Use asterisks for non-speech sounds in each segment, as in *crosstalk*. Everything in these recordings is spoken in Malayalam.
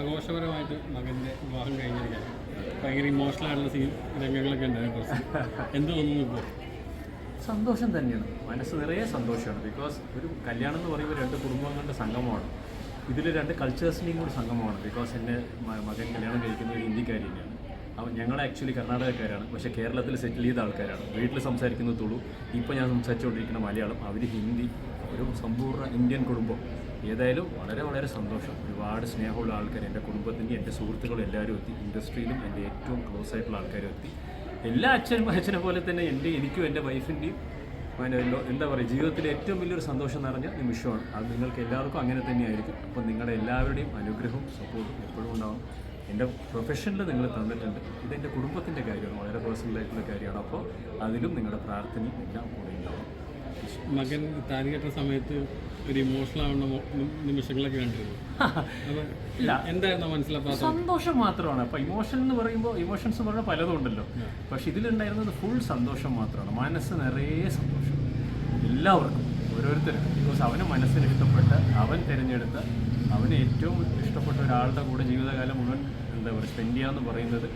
ആഘോഷപരമായിട്ട് മകന്റെ വിവാഹം കഴിഞ്ഞിരിക്കുകയാണ് ഭയങ്കര ഇമോഷണൽ ആയിട്ടുള്ള സീൻ രംഗങ്ങളൊക്കെ ഉണ്ടായിരുന്നു എന്തു തോന്നുന്നു ഇപ്പോൾ സന്തോഷം തന്നെയാണ്. മനസ്സ് നിറയെ സന്തോഷമാണ്. ബിക്കോസ് ഒരു കല്യാണം എന്ന് പറയുമ്പോൾ രണ്ട് കുടുംബങ്ങളുടെ സംഗമമാണ്. ഇതിൽ രണ്ട് കൾച്ചേഴ്സിന്റെയും കൂടി സംഗമമാണ്. ബിക്കോസ് എന്റെ മകൻ കല്യാണം കഴിക്കുന്ന ഒരു ഹിന്ദിക്കാരി തന്നെയാണ്. അവൻ ഞങ്ങൾ ആക്ച്വലി കർണാടകക്കാരാണ്. പക്ഷേ കേരളത്തിൽ സെറ്റിൽ ചെയ്ത ആൾക്കാരാണ്. വീട്ടിൽ സംസാരിക്കുന്നത് തുളു ഇപ്പോൾ ഞാൻ സംസാരിച്ചുകൊണ്ടിരിക്കുന്ന മലയാളം. അവർ ഹിന്ദി ഒരു സമ്പൂർണ ഇന്ത്യൻ കുടുംബം. ഏതായാലും വളരെ വളരെ സന്തോഷം. ഒരുപാട് സ്നേഹമുള്ള ആൾക്കാർ എന്റെ കുടുംബത്തിന്റെ എന്റെ സുഹൃത്തുക്കളും എല്ലാവരും എത്തി. ഇൻഡസ്ട്രിയിലും എന്റെ ഏറ്റവും ക്ലോസ് ആയിട്ടുള്ള ആൾക്കാരും എത്തി. എല്ലാ അച്ഛനും അച്ഛനെ പോലെ തന്നെ എന്റെ എനിക്കും എന്റെ വൈഫിന്റെയും എന്താ പറയുക ജീവിതത്തിലെ ഏറ്റവും വലിയൊരു സന്തോഷം നിറഞ്ഞ നിമിഷമാണ്. അത് നിങ്ങൾക്ക് എല്ലാവർക്കും അങ്ങനെ തന്നെയായിരിക്കും അപ്പോൾ നിങ്ങളുടെ എല്ലാവരുടെയും അനുഗ്രഹവും സപ്പോർട്ടും എപ്പോഴും ഉണ്ടാവും എന്റെ പ്രൊഫഷനിൽ നിങ്ങൾ തന്നിട്ടുണ്ട്. ഇതെന്റെ കുടുംബത്തിന്റെ കാര്യമാണ്. വളരെ പേഴ്സണൽ ആയിട്ടുള്ള കാര്യമാണ്. അപ്പോൾ അതിലും നിങ്ങളുടെ പ്രാർത്ഥനയും എല്ലാം കൂടെ ഉണ്ടാവും മകൻ താലി കെട്ട സമയത്ത് ഒരു ഇമോഷണൽ ആവുന്ന നിമിഷങ്ങളൊക്കെ കണ്ടിരുന്നു. എന്തായിരുന്നു മനസ്സിലാക്കാത്ത സന്തോഷം മാത്രമാണ്. അപ്പൊ ഇമോഷൻ എന്ന് പറയുമ്പോൾ ഇമോഷൻസ് എന്ന് പറഞ്ഞാൽ പലതും ഉണ്ടല്ലോ. പക്ഷെ ഇതിലുണ്ടായിരുന്നത് ഫുൾ സന്തോഷം മാത്രമാണ്. മനസ്സ് നിറയെ സന്തോഷം. എല്ലാവർക്കും ഓരോരുത്തരും ബിക്കോസ് അവന് മനസ്സിന് ഇഷ്ടപ്പെട്ട അവൻ തിരഞ്ഞെടുത്ത അവന് ഏറ്റവും ഇഷ്ടപ്പെട്ട ഒരാളുടെ കൂടെ ജീവിതകാലം മുഴുവൻ എന്താ പറയുക സ്പെൻഡ് ചെയ്യാന്ന് പറയുന്നത്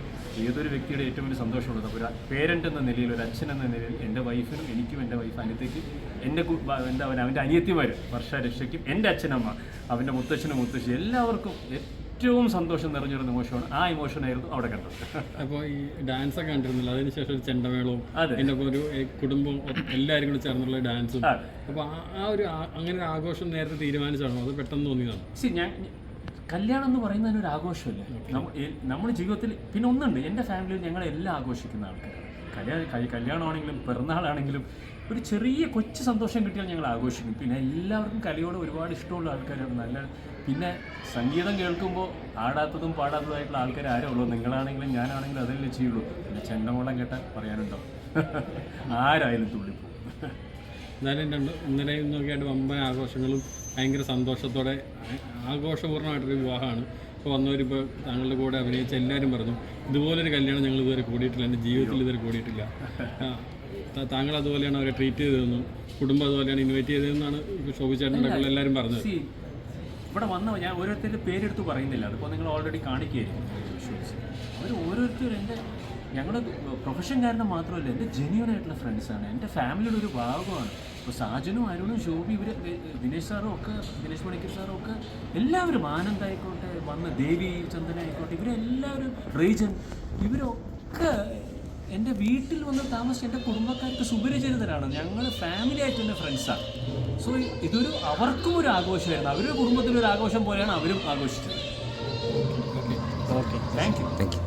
ഏതൊരു വ്യക്തിയുടെ ഏറ്റവും വലിയ സന്തോഷമുള്ളത്? അപ്പോൾ ഒരു പേരന്റ് എന്ന നിലയിൽ ഒരു അച്ഛൻ എന്ന നിലയിൽ എന്റെ വൈഫിനും എനിക്കും എന്റെ വൈഫ് അനിയത്തേക്കും എന്റെ എന്താ പറയുക അവന്റെ അനിയത്തിമാർ വർഷ രക്ഷയ്ക്കും എന്റെ അച്ഛനമ്മ അവന്റെ മുത്തച്ഛനും മുത്തശ്ശി എല്ലാവർക്കും ഏറ്റവും സന്തോഷം നിറഞ്ഞൊരു നിമിഷമാണ്. ആ ഇമോഷനായിരുന്നു അവിടെ കണ്ടത്. അപ്പോൾ ഈ ഡാൻസ് ഒക്കെ കണ്ടിരുന്നില്ല. അതിനുശേഷം ഒരു ചെണ്ടമേളവും അതെ. ഒപ്പം ഒരു കുടുംബവും കുടുംബം എല്ലാവരും കൂടി ചേർന്നുള്ള ഡാൻസും അപ്പോൾ ആ- ആ ഒരു അങ്ങനെ ഒരു ആഘോഷം നേരത്തെ തീരുമാനിച്ചാണോ? അത് പെട്ടെന്ന് തോന്നിയതാണ്? ഞാൻ കല്യാണം എന്ന് പറയുന്നതിന് ഒരു ആഘോഷമല്ലേ? നമ്മൾ ജീവിതത്തിൽ പിന്നെ ഒന്നുണ്ട്. എന്റെ ഫാമിലിയിൽ ഞങ്ങൾ എല്ലാം ആഘോഷിക്കുന്ന ആൾക്കാരാണ്. കല്യാണം കല്യാണമാണെങ്കിലും പിറന്നാളാണെങ്കിലും ഒരു ചെറിയ കൊച്ചു സന്തോഷം കിട്ടിയാൽ ഞങ്ങൾ ആഘോഷിക്കും. പിന്നെ എല്ലാവർക്കും കലയോട് ഒരുപാട് ഇഷ്ടമുള്ള ആൾക്കാരാണ്. നല്ല പിന്നെ സംഗീതം കേൾക്കുമ്പോൾ ആടാത്തതും പാടാത്തതുമായിട്ടുള്ള ആൾക്കാർ ആരേ ഉള്ളൂ. നിങ്ങളാണെങ്കിലും ഞാനാണെങ്കിലും അതല്ലേ ചെയ്യുള്ളൂ. പിന്നെ ചെണ്ടമോളം കേട്ടാൽ പറയാനുണ്ടോ *laughs* ആരായാലും തുള്ളിപ്പോകും *laughs* എന്നാലും രണ്ട് ഇന്നലെ ഇന്നൊക്കെ ആയിട്ട് വമ്പൻ ആഘോഷങ്ങളും ഭയങ്കര സന്തോഷത്തോടെ ആഘോഷപൂർണമായിട്ടൊരു വിവാഹമാണ്. ഇപ്പോൾ വന്നവരിപ്പോൾ താങ്കളുടെ കൂടെ അഭിനയിച്ച എല്ലാവരും പറഞ്ഞു ഇതുപോലൊരു കല്യാണം ഞങ്ങൾ ഇതുവരെ കൂടിയിട്ടില്ല എന്റെ ജീവിതത്തിൽ ഇതുവരെ കൂടിയിട്ടില്ല. താങ്കൾ അതുപോലെയാണ് അവരെ ട്രീറ്റ് ചെയ്തതെന്നും കുടുംബം അതുപോലെയാണ് ഇൻവൈറ്റ് ചെയ്തതെന്നാണ് ശോഭിച്ചേട്ടന്റെ എല്ലാവരും പറഞ്ഞത്. ഇവിടെ വന്ന ഞാൻ ഓരോരുത്തരുടെ പേരെടുത്ത് പറയുന്നില്ല. അതിപ്പോൾ നിങ്ങൾ ഓൾറെഡി കാണിക്കുകയായിരിക്കും. അവർ ഓരോരുത്തരും എന്റെ ഞങ്ങൾ പ്രൊഫഷൻ കാരണം മാത്രമല്ല എന്റെ ജെന്യൂൻ ആയിട്ടുള്ള ഫ്രണ്ട്സാണ് എന്റെ ഫാമിലിയുടെ ഒരു ഭാഗമാണ്. ഇപ്പോൾ സാജനും അരുണും ശോഭി ഇവർ ദിനേശ് സാറും ഒക്കെ ദിനേശ് മണിക്കർ സാറും ഒക്കെ എല്ലാവരും ആനന്ദ് ആയിക്കോട്ടെ വന്ന ദേവി ചന്ദന ആയിക്കോട്ടെ ഇവരെല്ലാവരും റീജൻ ഇവരൊക്കെ എന്റെ വീട്ടിൽ വന്ന് താമസിച്ച എന്റെ കുടുംബക്കാർക്ക് സുപരിചിതരാണ് ഞങ്ങൾ ഫാമിലി ആയിട്ട് എന്റെ ഫ്രണ്ട്സാണ് സോ ഇതൊരു അവർക്കും ഒരു ആഘോഷമായിരുന്നു. അവരുടെ കുടുംബത്തിലൊരു ആഘോഷം പോലെയാണ് അവരും ആഘോഷിച്ചത്. Okay okay thank you thank you